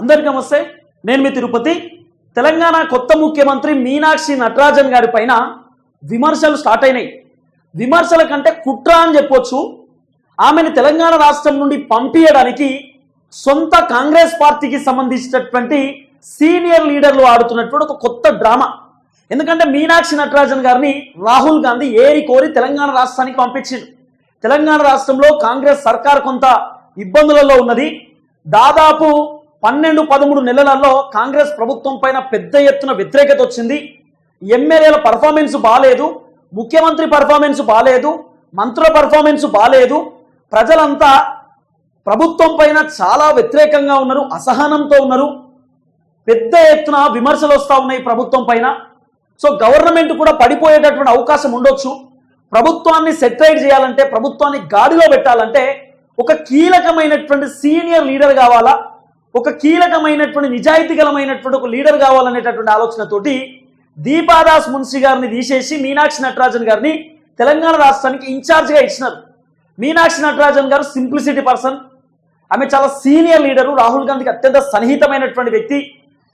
అందరికీ నమస్తే. నేను మీ తిరుపతి. తెలంగాణ కొత్త ముఖ్యమంత్రి మీనాక్షి నటరాజన్ గారి పైన విమర్శలు స్టార్ట్ అయినాయి. విమర్శల కంటే కుట్ర అని చెప్పొచ్చు. ఆమెను తెలంగాణ రాష్ట్రం నుండి పంపించడానికి సొంత కాంగ్రెస్ పార్టీకి సంబంధించినటువంటి సీనియర్ లీడర్లు ఆడుతున్నటువంటి ఒక కొత్త డ్రామా. ఎందుకంటే మీనాక్షి నటరాజన్ గారిని రాహుల్ గాంధీ ఏరి కోరి తెలంగాణ రాష్ట్రానికి పంపించింది తెలంగాణ రాష్ట్రంలో కాంగ్రెస్ సర్కార్ కొంత ఇబ్బందులలో ఉన్నది. దాదాపు పన్నెండు పదమూడు నెలలలో కాంగ్రెస్ ప్రభుత్వం పైన పెద్ద ఎత్తున వ్యతిరేకత వచ్చింది. ఎమ్మెల్యేల పర్ఫార్మెన్స్ బాగాలేదు ముఖ్యమంత్రి పర్ఫార్మెన్స్ బాగాలేదు మంత్రుల పర్ఫార్మెన్స్ బాగాలేదు ప్రజలంతా ప్రభుత్వం పైన చాలా వ్యతిరేకంగా ఉన్నారు అసహనంతో ఉన్నారు. పెద్ద ఎత్తున విమర్శలు వస్తూ ఉన్నాయి ప్రభుత్వం పైన. సో గవర్నమెంట్ కూడా పడిపోయేటటువంటి అవకాశం ఉండొచ్చు. ప్రభుత్వాన్ని సెటిలైట్ చేయాలంటే ప్రభుత్వాన్ని గాడిలో పెట్టాలంటే ఒక కీలకమైనటువంటి సీనియర్ లీడర్ కావాలా? ఒక కీలకమైనటువంటి నిజాయితీగలమైనటువంటి ఒక లీడర్ కావాలనేటటువంటి ఆలోచనతోటి దీపాదాస్ మున్షి గారిని తీసేసి మీనాక్షి నటరాజన్ గారిని తెలంగాణ రాష్ట్రానికి ఇన్ఛార్జ్గా ఇచ్చినారు. మీనాక్షి నటరాజన్ గారు సింప్లిసిటీ పర్సన్. ఆమె చాలా సీనియర్ లీడరు. రాహుల్ గాంధీకి అత్యంత సన్నిహితమైనటువంటి వ్యక్తి.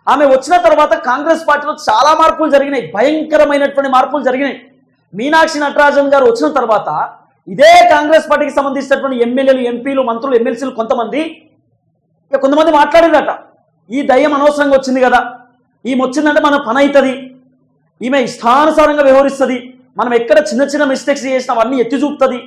ఆమె వచ్చిన తర్వాత కాంగ్రెస్ పార్టీలో చాలా మార్పులు జరిగినాయి. భయంకరమైనటువంటి మార్పులు జరిగినాయి. మీనాక్షి నటరాజన్ గారు వచ్చిన తర్వాత ఇదే కాంగ్రెస్ పార్టీకి సంబంధించినటువంటి ఎమ్మెల్యేలు ఎంపీలు మంత్రులు ఎమ్మెల్సీలు కొంతమంది ఇక కొంతమంది మాట్లాడిందట ఈ దయ్యం అనవసరంగా వచ్చింది కదా ఈమె వచ్చిందంటే మన పని అవుతుంది ఈమె ఇష్టానుసారంగా వ్యవహరిస్తుంది మనం ఎక్కడ చిన్న చిన్న మిస్టేక్స్ చేసినా అవన్నీ ఎత్తి చూపుతుంది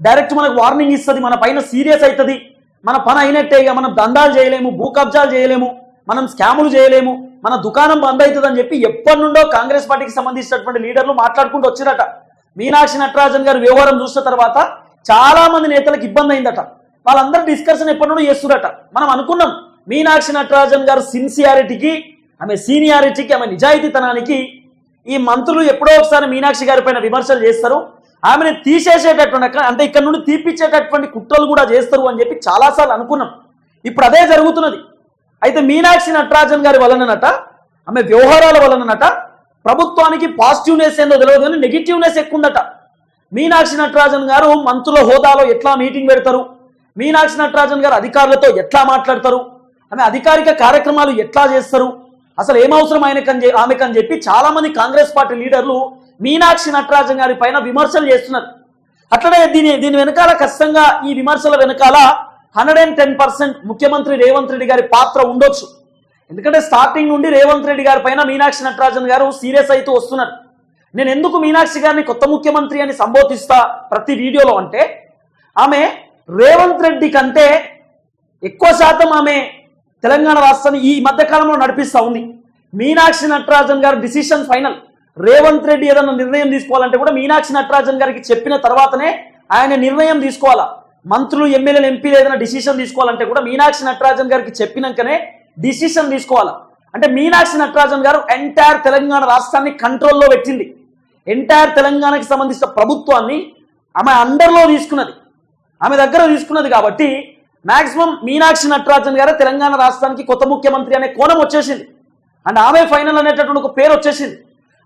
డైరెక్ట్ మనకు వార్నింగ్ ఇస్తుంది మన పైన సీరియస్ అవుతుంది మన పని అయినట్టే ఇక మనం దందాలు చేయలేము భూ కబ్జాలు చేయలేము మనం స్కాములు చేయలేము మన దుకాణం బంద్ అవుతుంది అని చెప్పి ఎప్పటి నుండో కాంగ్రెస్ పార్టీకి సంబంధించినటువంటి లీడర్లు మాట్లాడుకుంటూ వచ్చిరట మీనాక్షి నటరాజన్ గారు వ్యవహారం చూసిన తర్వాత చాలా మంది నేతలకు ఇబ్బంది అయిందట. వాళ్ళందరూ డిస్కషన్ ఎప్పటి నుండి చేస్తున్నట మనం అనుకున్నాం మీనాక్షి నటరాజన్ గారు సిన్సియారిటీకి ఆమె సీనియారిటీకి ఆమె నిజాయితీతనానికి ఈ మంత్రులు ఎప్పుడో ఒకసారి మీనాక్షి గారి పైన విమర్శలు చేస్తారు. ఆమెను తీసేసేటటువంటి అంటే ఇక్కడ నుండి తీపిచ్చేటటువంటి కుట్రలు కూడా చేస్తారు అని చెప్పి చాలాసార్లు అనుకున్నాం. ఇప్పుడు అదే జరుగుతున్నది. అయితే మీనాక్షి నటరాజన్ గారి వలననట ఆమె వ్యవహారాల వలననట ప్రభుత్వానికి పాజిటివ్నెస్ ఏందో తెలియదు కానీ నెగిటివ్నెస్ ఎక్కువ ఉందట మీనాక్షి నటరాజన్ గారు మంత్రుల హోదాలో ఎట్లా మీటింగ్ పెడతారు? మీనాక్షి నటరాజన్ గారు అధికారులతో ఎట్లా మాట్లాడతారు? ఆమె అధికారిక కార్యక్రమాలు ఎట్లా చేస్తారు? అసలు ఏం ఆయనకని ఆమెకని చెప్పి చాలామంది కాంగ్రెస్ పార్టీ లీడర్లు మీనాక్షి నటరాజన్ గారి పైన విమర్శలు చేస్తున్నారు. అట్లనే దీని దీని వెనకాల ఖచ్చితంగా ఈ విమర్శల వెనకాల హండ్రెడ్ అండ్ టెన్ పర్సెంట్ ముఖ్యమంత్రి రేవంత్ రెడ్డి గారి పాత్ర ఉండొచ్చు. ఎందుకంటే స్టార్టింగ్ నుండి రేవంత్ రెడ్డి గారి పైన మీనాక్షి నటరాజన్ గారు సీరియస్ అయితే వస్తున్నారు. నేను ఎందుకు మీనాక్షి గారిని కొత్త ముఖ్యమంత్రి అని సంబోధిస్తా ప్రతి వీడియోలో అంటే ఆమె రేవంత్ రెడ్డి కంటే ఎక్కువ శాతం ఆమె తెలంగాణ రాష్ట్రాన్ని ఈ మధ్యకాలంలో నడిపిస్తూ ఉంది. మీనాక్షి నటరాజన్ గారు డిసిషన్ ఫైనల్. రేవంత్ రెడ్డి ఏదైనా నిర్ణయం తీసుకోవాలంటే కూడా మీనాక్షి నటరాజన్ గారికి చెప్పిన తర్వాతనే ఆయన నిర్ణయం తీసుకోవాలా? మంత్రులు ఎమ్మెల్యేలు ఎంపీలు ఏదైనా డిసిషన్ తీసుకోవాలంటే కూడా మీనాక్షి నటరాజన్ గారికి చెప్పినాకనే డిసిషన్ తీసుకోవాలా? అంటే మీనాక్షి నటరాజన్ గారు ఎంటైర్ తెలంగాణ రాష్ట్రాన్ని కంట్రోల్లో పెట్టింది. ఎంటైర్ తెలంగాణకి సంబంధించిన ప్రభుత్వాన్ని ఆమె అండర్లో తీసుకున్నది. ఆమె దగ్గర తీసుకున్నది కాబట్టి మాక్సిమం మీనాక్షి నటరాజన్ గారు తెలంగాణ రాష్ట్రానికి కొత్త ముఖ్యమంత్రి అనే కోణం వచ్చేసింది. అండ్ ఆమె ఫైనల్ అనేటటువంటి ఒక పేరు వచ్చేసింది.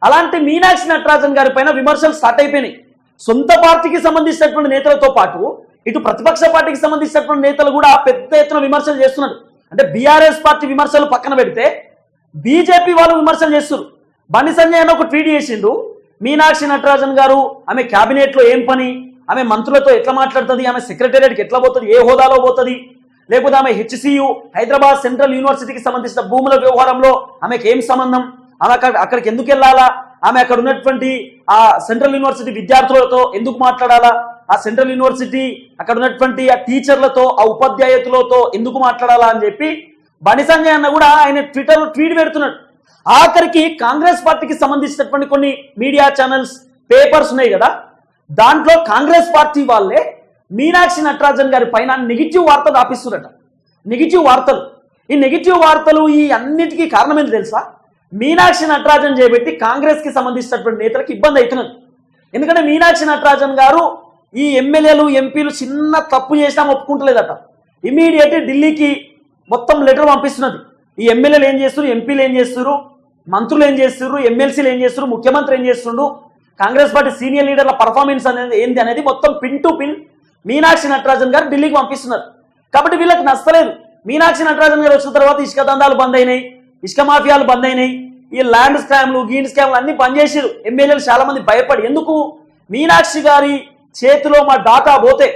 అలాంటి మీనాక్షి నటరాజన్ గారి పైన విమర్శలు స్టార్ట్ అయిపోయినాయి. సొంత పార్టీకి సంబంధించినటువంటి నేతలతో పాటు ఇటు ప్రతిపక్ష పార్టీకి సంబంధించినటువంటి నేతలు కూడా పెద్ద ఎత్తున విమర్శలు చేస్తున్నారు. అంటే బీఆర్ఎస్ పార్టీ విమర్శలు పక్కన పెడితే బీజేపీ వాళ్ళు విమర్శలు చేస్తున్నారు. బండి సంజయ్ అని ఒక ట్వీట్ చేసిండు మీనాక్షి నటరాజన్ గారు ఆమె క్యాబినెట్లో ఏం పని? ఆమె మంత్రులతో ఎట్లా మాట్లాడుతుంది? ఆమె సెక్రటేరియట్కి ఎట్లా పోతుంది? ఏ హోదాలో పోతుంది? లేకపోతే ఆమె హెచ్సియు హైదరాబాద్ సెంట్రల్ యూనివర్సిటీకి సంబంధించిన భూముల వ్యవహారంలో ఆమెకి ఏం సంబంధం? ఆమె అక్కడ అక్కడికి ఎందుకు వెళ్ళాలా? ఆమె అక్కడ ఉన్నటువంటి ఆ సెంట్రల్ యూనివర్సిటీ విద్యార్థులతో ఎందుకు మాట్లాడాలా? ఆ సెంట్రల్ యూనివర్సిటీ అక్కడ ఉన్నటువంటి ఆ టీచర్లతో ఆ ఉపాధ్యాయులతో ఎందుకు మాట్లాడాలా అని చెప్పి బండి సంజయ్ అన్న కూడా ఆయన ట్విట్టర్లో ట్వీట్ పెడుతున్నాడు. ఆఖరికి కాంగ్రెస్ పార్టీకి సంబంధించినటువంటి కొన్ని మీడియా ఛానల్స్ పేపర్స్ ఉన్నాయి కదా? దాంట్లో కాంగ్రెస్ పార్టీ వాళ్ళే మీనాక్షి నటరాజన్ గారి పైన నెగిటివ్ వార్తలు రాపిస్తున్నారట నెగిటివ్ వార్తలు. ఈ నెగిటివ్ వార్తలు ఈ అన్నిటికీ కారణం ఏంటి తెలుసా? మీనాక్షి నటరాజన్ చేపెట్టి కాంగ్రెస్కి సంబంధించినటువంటి నేతలకు ఇబ్బంది అవుతున్నది. ఎందుకంటే మీనాక్షి నటరాజన్ గారు ఈ ఎమ్మెల్యేలు ఎంపీలు చిన్న తప్పు చేసినా ఒప్పుకుంటలేదట. ఇమీడియట్ ఢిల్లీకి మొత్తం లెటర్ పంపిస్తున్నది. ఈ ఎమ్మెల్యేలు ఏం చేస్తున్నారు ఎంపీలు ఏం చేస్తున్నారు మంత్రులు ఏం చేస్తున్నారు ఎమ్మెల్సీలు ఏం చేస్తున్నారు ముఖ్యమంత్రి ఏం చేస్తుండు? కాంగ్రెస్ పార్టీ సీనియర్ లీడర్ల పర్ఫార్మెన్స్ అనేది ఏంది అనేది మొత్తం pin to pin Meenakshi Natarajan garu ఢిల్లీకి పంపిస్తున్నారు. కాబట్టి వీళ్ళకి నచ్చలేదు. మీనాక్షి నటరాజన్ గారు వచ్చిన తర్వాత ఇసుక దందాలు బంద్ అయినాయి ఇసుక మాఫియాలు బంద్ అయినాయి ఈ ల్యాండ్ స్కామ్లు గీన్ స్కామ్లు అన్ని పనిచేసారు ఎమ్మెల్యేలు చాలా మంది భయపడి ఎందుకు? మీనాక్షి గారి చేతిలో మా డాటా పోతే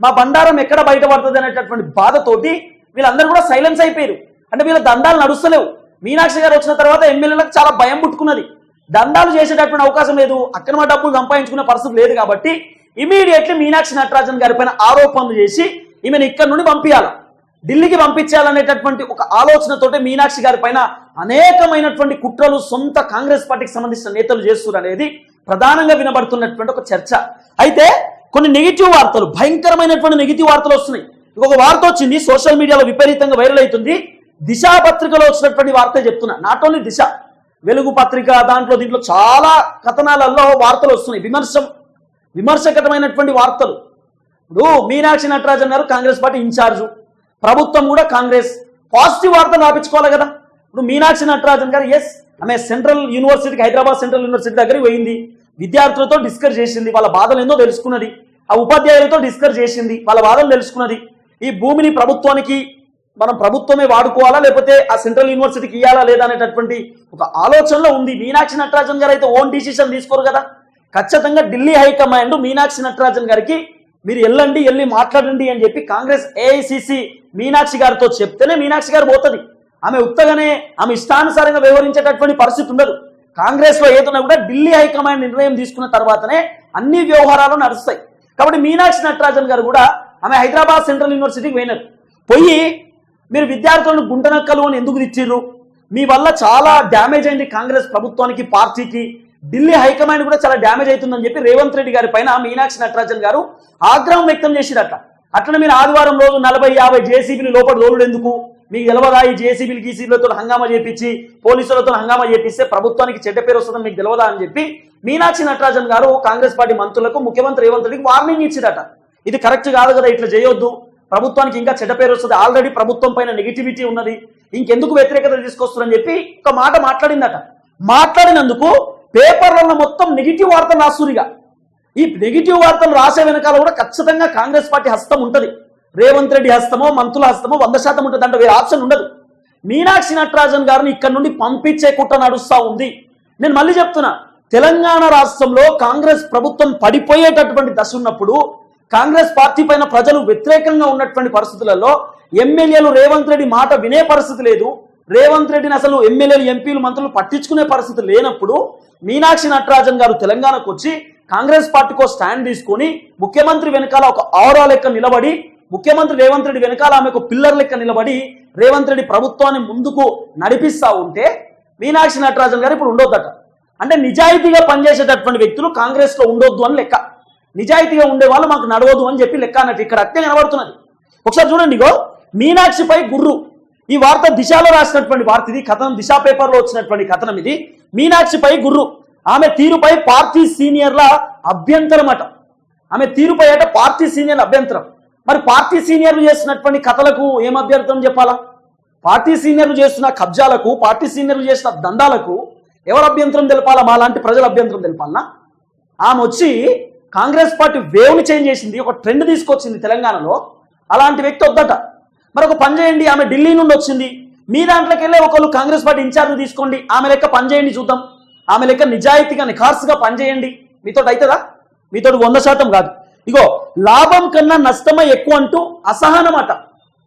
మా బండారం ఎక్కడ బయటపడుతుంది అనేటటువంటి బాధతోటి వీళ్ళందరూ కూడా సైలెన్స్ అయిపోయారు అంటే వీళ్ళ దందాలు నడుస్తలేవు. మీనాక్షి గారు వచ్చిన తర్వాత ఎమ్మెల్యేలకు చాలా భయం పుట్టుకున్నది. దందాలు చేసేటటువంటి అవకాశం లేదు. అక్రమ డబ్బులు సంపాదించుకునే పరిస్థితి లేదు కాబట్టి ఇమీడియట్లీ మీనాక్షి నటరాజన్ గారి పైన ఆరోపణలు చేసి ఈమెను ఇక్కడ నుండి పంపించాలి ఢిల్లీకి పంపించాలనేటటువంటి ఒక ఆలోచనతోటే మీనాక్షి గారి పైన అనేకమైనటువంటి కుట్రలు సొంత కాంగ్రెస్ పార్టీకి సంబంధించిన నేతలు చేస్తున్నారు అనేది ప్రధానంగా వినబడుతున్నటువంటి ఒక చర్చ. అయితే కొన్ని నెగిటివ్ వార్తలు భయంకరమైనటువంటి నెగిటివ్ వార్తలు వస్తున్నాయి. ఇంకొక వార్త వచ్చింది సోషల్ మీడియాలో విపరీతంగా వైరల్ అవుతుంది. దిశా పత్రికలో వచ్చినటువంటి వార్త చెప్తున్నా. నాట్ ఓన్లీ దిశ వెలుగు పత్రిక దాంట్లో దీంట్లో చాలా కథనాలలో వార్తలు వస్తున్నాయి. విమర్శం విమర్శకతమైనటువంటి వార్తలు. ఇప్పుడు మీనాక్షి నటరాజన్ గారు కాంగ్రెస్ పార్టీ ఇన్ఛార్జు. ప్రభుత్వం కూడా కాంగ్రెస్. పాజిటివ్ వార్తలు రాపించుకోవాలి కదా. ఇప్పుడు మీనాక్షి నటరాజన్ గారు ఎస్ ఆమె సెంట్రల్ యూనివర్సిటీకి హైదరాబాద్ సెంట్రల్ యూనివర్సిటీ దగ్గరికి పోయింది. విద్యార్థులతో డిస్కస్ చేసింది. వాళ్ళ బాధలు ఏందో తెలుసుకున్నది. ఆ ఉపాధ్యాయులతో డిస్కస్ చేసింది. వాళ్ళ బాధలు తెలుసుకున్నది. ఈ భూమిని ప్రభుత్వానికి మనం ప్రభుత్వమే వాడుకోవాలా లేకపోతే ఆ సెంట్రల్ యూనివర్సిటీకి ఇవ్వాలా లేదా అనేటటువంటి ఒక ఆలోచనలో ఉంది. మీనాక్షి నటరాజన్ గారు అయితే ఓన్ డిసిషన్ తీసుకోరు కదా. ఖచ్చితంగా ఢిల్లీ హైకమాండ్ మీనాక్షి నటరాజన్ గారికి మీరు వెళ్ళండి వెళ్ళి మాట్లాడండి అని చెప్పి కాంగ్రెస్ ఏఐసిసి మీనాక్షి గారితో చెప్తేనే మీనాక్షి గారు పోతుంది. ఆమె ఉత్తగానే ఆమె ఇష్టానుసారంగా వ్యవహరించేటటువంటి పరిస్థితి ఉండదు. కాంగ్రెస్లో ఏదైనా కూడా ఢిల్లీ హైకమాండ్ నిర్ణయం తీసుకున్న తర్వాతనే అన్ని వ్యవహారాలు నడుస్తాయి. కాబట్టి మీనాక్షి నటరాజన్ గారు కూడా ఆమె హైదరాబాద్ సెంట్రల్ యూనివర్సిటీకి పోయినారు. పోయి మీరు విద్యార్థులను గుంటనక్కలు అని ఎందుకు తెచ్చిర్రు మీ వల్ల చాలా డ్యామేజ్ అయింది కాంగ్రెస్ ప్రభుత్వానికి పార్టీకి. ఢిల్లీ హైకమాండ్ కూడా చాలా డ్యామేజ్ అవుతుందని చెప్పి రేవంత్ రెడ్డి గారి పైన మీనాక్షి నటరాజన్ గారు ఆగ్రహం వ్యక్తం చేసిరట. అట్లనే మీరు ఆదివారం రోజు నలభై యాభై జేసీబీలు లోపల రోలుడు ఎందుకు మీకు తెలవదా ఈ జేసీబీలు గీసీబీలతో హంగామా చేపించి పోలీసులతో హంగామా చేపిస్తే ప్రభుత్వానికి చెడ్డ పేరు వస్తుందని మీకు తెలవదా అని చెప్పి మీనాక్షి నటరాజన్ గారు కాంగ్రెస్ పార్టీ మంత్రులకు ముఖ్యమంత్రి రేవంత్ రెడ్డికి వార్నింగ్ ఇచ్చిరట. ఇది కరెక్ట్ కాదు కదా ఇట్లా చేయొద్దు. ప్రభుత్వానికి ఇంకా చెడ్డ పేరు వస్తుంది. ఆల్రెడీ ప్రభుత్వం పైన నెగిటివిటీ ఉన్నది. ఇంకెందుకు వ్యతిరేకత తీసుకొస్తుందని చెప్పి ఒక మాట మాట్లాడిందట. మాట్లాడినందుకు పేపర్లలో మొత్తం నెగిటివ్ వార్తలు రాస్తురిగా ఈ నెగిటివ్ వార్తలు రాసే వెనకాల కూడా ఖచ్చితంగా కాంగ్రెస్ పార్టీ హస్తం ఉంటుంది. రేవంత్ రెడ్డి హస్తమో మంత్రుల హస్తమో వంద శాతం ఉంటుంది. అంటే వేరే ఆప్షన్ ఉండదు. మీనాక్షి నటరాజన్ గారిని ఇక్కడ నుండి పంపించే కుట్ర నడుస్తా ఉంది. నేను మళ్ళీ చెప్తున్నా తెలంగాణ రాష్ట్రంలో కాంగ్రెస్ ప్రభుత్వం పడిపోయేటటువంటి దశ ఉన్నప్పుడు కాంగ్రెస్ పార్టీ పైన ప్రజలు వ్యతిరేకంగా ఉన్నటువంటి పరిస్థితులలో ఎమ్మెల్యేలు రేవంత్ రెడ్డి మాట వినే పరిస్థితి లేదు. రేవంత్ రెడ్డిని అసలు ఎమ్మెల్యేలు ఎంపీలు మంత్రులు పట్టించుకునే పరిస్థితి లేనప్పుడు మీనాక్షి నటరాజన్ గారు తెలంగాణకు వచ్చి కాంగ్రెస్ పార్టీకో స్టాండ్ తీసుకొని ముఖ్యమంత్రి వెనకాల ఒక ఆరా లెక్క నిలబడి ముఖ్యమంత్రి రేవంత్ రెడ్డి వెనకాల ఆమెకు పిల్లర్ లెక్క నిలబడి రేవంత్ రెడ్డి ప్రభుత్వాన్ని ముందుకు నడిపిస్తా ఉంటే మీనాక్షి నటరాజన్ గారు ఇప్పుడు ఉండొద్దట. అంటే నిజాయితీగా పనిచేసేటటువంటి వ్యక్తులు కాంగ్రెస్లో ఉండొద్దు అని లెక్క. నిజాయితీగా ఉండే వాళ్ళు మాకు నడవదు అని చెప్పి లెక్క అన్నట్టు ఇక్కడ అట్టే కనబడుతున్నది. ఒకసారి చూడండి ఇగో మీనాక్షిపై గుర్రు. ఈ వార్త దిశలో రాసినటువంటి వార్త ఇది కథనం దిశ పేపర్లో వచ్చినటువంటి కథనం ఇది. మీనాక్షిపై గుర్రు. ఆమె తీరుపై పార్టీ సీనియర్ల అభ్యంతరం అట ఆమె తీరుపై అట పార్టీ సీనియర్ల అభ్యంతరం. మరి పార్టీ సీనియర్లు చేస్తున్నటువంటి కథలకు ఏం అభ్యంతరం చెప్పాలా? పార్టీ సీనియర్లు చేస్తున్న కబ్జాలకు పార్టీ సీనియర్లు చేసిన దందాలకు ఎవరు అభ్యంతరం తెలపాలా? మా లాంటి ప్రజల అభ్యంతరం తెలపాలనా? ఆమె వచ్చి కాంగ్రెస్ పార్టీ వేవ్ని చేంజ్ చేసింది ఒక ట్రెండ్ తీసుకొచ్చింది తెలంగాణలో. అలాంటి వ్యక్తి వద్దట. మరి ఒక పని చేయండి ఆమె ఢిల్లీ నుండి వచ్చింది. మీ దాంట్లోకి వెళ్ళే ఒకళ్ళు కాంగ్రెస్ పార్టీ ఇన్ఛార్జ్ తీసుకోండి ఆమె లెక్క పని చేయండి చూద్దాం. ఆమె లెక్క నిజాయితీగా నిఖార్సుగా పనిచేయండి మీతో అవుతుందా మీతో వంద శాతం కాదు. ఇగో లాభం కన్నా నష్టమే ఎక్కువ అంటూ అసహనం అట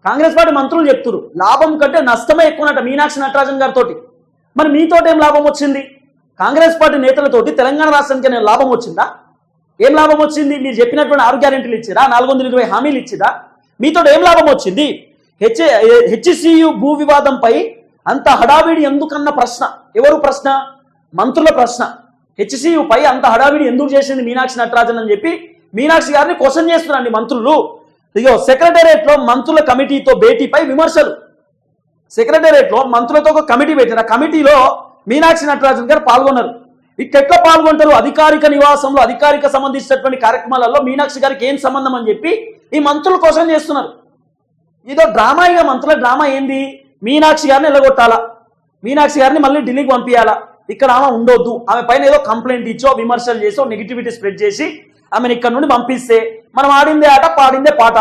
కాంగ్రెస్ పార్టీ మంత్రులు చెప్తున్నారు లాభం కంటే నష్టమే ఎక్కువనట మీనాక్షి నటరాజన్ గారితో మరి మీతోటి ఏం లాభం వచ్చింది? కాంగ్రెస్ పార్టీ నేతలతోటి తెలంగాణ రాష్ట్రానికి లాభం వచ్చిందా? ఏం లాభం వచ్చింది? మీరు చెప్పినటువంటి ఆరు గ్యారెంటీలు ఇచ్చిరా? నాలుగు వందల ఇరవై హామీలు ఇచ్చిరా? మీతో ఏం లాభం వచ్చింది? హెచ్ హెచ్సియు భూ వివాదంపై అంత హడావిడి ఎందుకన్న ప్రశ్న? ఎవరు ప్రశ్న? మంత్రుల ప్రశ్న. హెచ్సియు పై అంత హడావిడి ఎందుకు చేసింది మీనాక్షి నటరాజన్ అని చెప్పి మీనాక్షి గారిని క్వశ్చన్ చేస్తున్నారండి మంత్రులు. ఇదిగో సెక్రటేరియట్లో మంత్రుల కమిటీతో భేటీపై విమర్శలు. సెక్రటేరియట్లో మంత్రులతో ఒక కమిటీ పెట్టారు. ఆ కమిటీలో మీనాక్షి నటరాజన్ గారు పాల్గొన్నారు. ఇట్లా పాల్గొంటారు? అధికారిక నివాసంలో అధికారిక సంబంధించినటువంటి కార్యక్రమాలలో మీనాక్షి గారికి ఏం సంబంధం అని చెప్పి ఈ మంత్రుల కోసం చేస్తున్నారు. ఏదో డ్రామా ఇక మంత్రుల డ్రామా ఏంది? మీనాక్షి గారిని ఎల్లగొట్టాలా మీనాక్షి గారిని మళ్ళీ ఢిల్లీకి పంపించాలా ఇక్కడ ఆమె ఉండొద్దు. ఆమె పైన ఏదో కంప్లైంట్ ఇచ్చో విమర్శలు చేసో నెగిటివిటీ స్ప్రెడ్ చేసి ఆమెను ఇక్కడ నుండి పంపిస్తే మనం ఆడిందే ఆట పాడిందే పాట.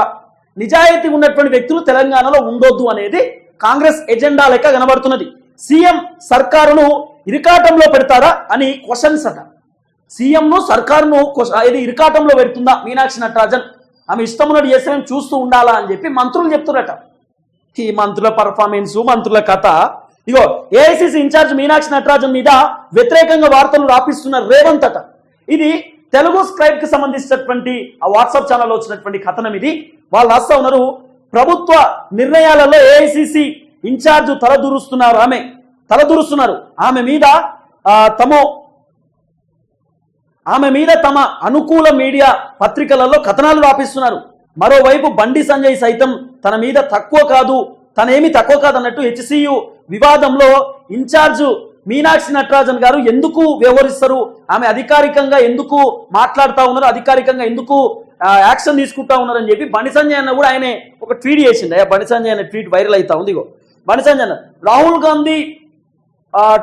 నిజాయితీ ఉన్నటువంటి వ్యక్తులు తెలంగాణలో ఉండొద్దు అనేది కాంగ్రెస్ ఎజెండా లెక్క కనబడుతున్నది. సీఎం సర్కారును ఇరికాటంలో పెడతారా అని క్వశ్చన్స్ అట. సీఎంను సర్కారును క్వశ్చ- ఇది ఇరికాటంలో పెడుతుందా మీనాక్షి నటరాజన్? ఆమె ఇష్టమున్నది ఉన్నట్టు చేస్తే మేము చూస్తూ ఉండాలా అని చెప్పి మంత్రులు చెప్తున్నారట. ఈ మంత్రుల పర్ఫార్మెన్స్ మంత్రుల కథ. ఇగో ఏఐసిసి ఇన్ఛార్జ్ మీనాక్షి నటరాజన్ మీద వ్యతిరేకంగా వార్తలు రాపిస్తున్న రేవంత్ అట. ఇది తెలుగు స్క్రైబ్కి సంబంధించినటువంటి ఆ వాట్సాప్ ఛానల్ వచ్చినటువంటి కథనం ఇది. వాళ్ళు రాస్తా ఉన్నారు ప్రభుత్వ నిర్ణయాలలో ఏఐసిసి ఇన్ఛార్జ్ తలదూరుస్తున్నారు ఆమె. తలదూరుస్తున్నారు. ఆమె మీద ఆ, తమ ఆమె మీద తమ అనుకూల మీడియా పత్రికలలో కథనాలు రాపిస్తున్నారు మరోవైపు బండి సంజయ్ సైతం తన మీద తక్కువ కాదు తనేమి తక్కువ కాదన్నట్టు హెచ్సియు వివాదంలో ఇన్ఛార్జ్ మీనాక్షి నటరాజన్ గారు ఎందుకు వ్యవహరిస్తారు ఆమె అధికారికంగా ఎందుకు మాట్లాడుతూ ఉన్నారు అధికారికంగా ఎందుకు యాక్షన్ తీసుకుంటా ఉన్నారు అని చెప్పి బండి సంజయ్ అన్న కూడా ఆయన ఒక ట్వీట్ చేసిండు. అయ్యా బండి సంజయ్ అనే ట్వీట్ వైరల్ అవుతా ఉంది ఇగో. బండి సంజయ్ అన్న Rahul Gandhi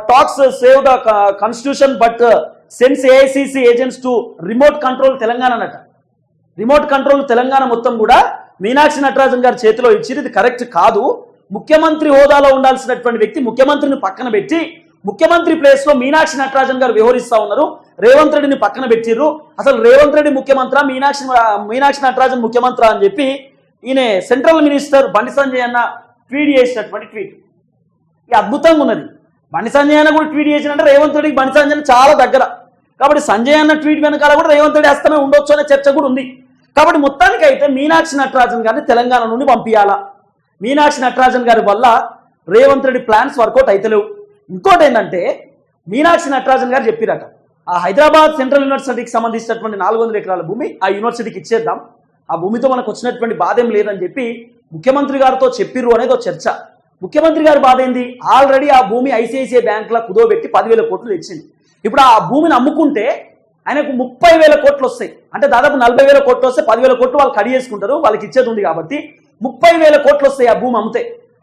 talks save the constitution but sends AICC agents to remote control Telangana అన్నట రిమోట్ కంట్రోల్ తెలంగాణ మొత్తం కూడా మీనాక్షి నటరాజన్ గారి చేతిలో ఇచ్చిరు ఇది కరెక్ట్ కాదు. ముఖ్యమంత్రి హోదాలో ఉండాల్సినటువంటి వ్యక్తి ముఖ్యమంత్రిని పక్కన పెట్టి ముఖ్యమంత్రి ప్లేస్లో మీనాక్షి నటరాజన్ గారు వ్యవహరిస్తా ఉన్నారు. రేవంత్ రెడ్డిని పక్కన పెట్టిర్రు. అసలు రేవంత్ రెడ్డి ముఖ్యమంత్రి మీనాక్షి మీనాక్షి నటరాజన్ ముఖ్యమంత్రి అని చెప్పి ఈయన సెంట్రల్ మినిస్టర్ బండి సంజయ్ అన్న ట్వీట్ చేసినటువంటి ట్వీట్. ఇది అద్భుతంగా ఉన్నది. బండి సంజయ్ అన్న కూడా ట్వీట్ చేసినంటే రేవంత్ రెడ్డికి బండి సంజయ్ చాలా దగ్గర. కాబట్టి సంజయ్ అన్న ట్వీట్ వెనకాల కూడా రేవంత్ రెడ్డి హస్తమే ఉండొచ్చు అనే చర్చ కూడా ఉంది. కాబట్టి మొత్తానికి అయితే మీనాక్షి నటరాజన్ గారిని తెలంగాణ నుండి పంపించాలా మీనాక్షి నటరాజన్ గారి వల్ల Revanth Reddy plans work out అయితలేవు. ఇంకోటి ఏంటంటే మీనాక్షి నటరాజన్ గారు చెప్పిరట ఆ హైదరాబాద్ సెంట్రల్ యూనివర్సిటీకి సంబంధించినటువంటి నాలుగు వందల ఎకరాల భూమి ఆ యూనివర్సిటీకి ఇచ్చేద్దాం. ఆ భూమితో మనకు వచ్చినటువంటి బాధ ఏం లేదని చెప్పి ముఖ్యమంత్రి గారితో చెప్పిర్రు అనేది ఒక చర్చ. ముఖ్యమంత్రి గారి బాధ ఏంది? ఆల్రెడీ ఆ భూమి ఐసిఐసిఐ బ్యాంకుల కుదోబెట్టి పదివేల కోట్లు తెచ్చింది. ఇప్పుడు ఆ భూమిని అమ్ముకుంటే ఆయనకు ముప్పై వేల కోట్లు వస్తాయి. అంటే దాదాపు నలభై వేల కోట్లు వస్తే పదివేల కోట్లు వాళ్ళు కడి చేసుకుంటారు వాళ్ళకి ఇచ్చేది ఉంది కాబట్టి ముప్పై వేల కోట్లు వస్తాయి ఆ భూమి అమ్మితే.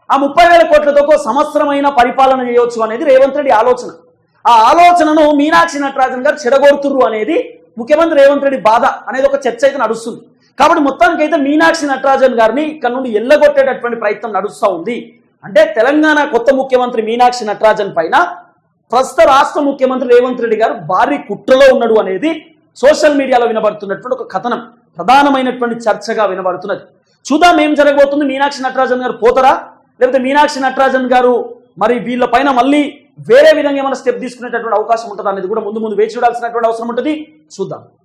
ఆ ముప్పై వేల కోట్లతో ఒక సంవత్సరమైన పరిపాలన చేయొచ్చు అనేది రేవంత్ రెడ్డి ఆలోచన. ఆ ఆలోచనను మీనాక్షి నటరాజన్ గారు చెడగొడుతురు అనేది ముఖ్యమంత్రి రేవంత్ రెడ్డి బాధ అనేది ఒక చర్చ అయితే నడుస్తుంది. కాబట్టి మొత్తానికి అయితే మీనాక్షి నటరాజన్ గారిని ఇక్కడ నుండి ఎల్లగొట్టేటటువంటి ప్రయత్నం నడుస్తూ ఉంది. అంటే తెలంగాణ కొత్త ముఖ్యమంత్రి మీనాక్షి నటరాజన్ పైన ప్రస్తుత రాష్ట్ర ముఖ్యమంత్రి రేవంత్ రెడ్డి గారు భారీ కుట్రలో ఉన్నాడు అనేది సోషల్ మీడియాలో వినబడుతున్నటువంటి ఒక కథనం ప్రధానమైనటువంటి చర్చగా వినబడుతున్నది. చూద్దాం ఏం జరగబోతుంది. మీనాక్షి నటరాజన్ గారు పోతారా? లేకపోతే మీనాక్షి నటరాజన్ గారు మరి వీళ్ళ పైన మళ్ళీ వేరే విధంగా ఏమైనా స్టెప్ తీసుకునేటటువంటి అవకాశం ఉంటుంది అనేది కూడా ముందు ముందు వేచి చూడాల్సినటువంటి అవసరం ఉంటుంది. చూద్దాం.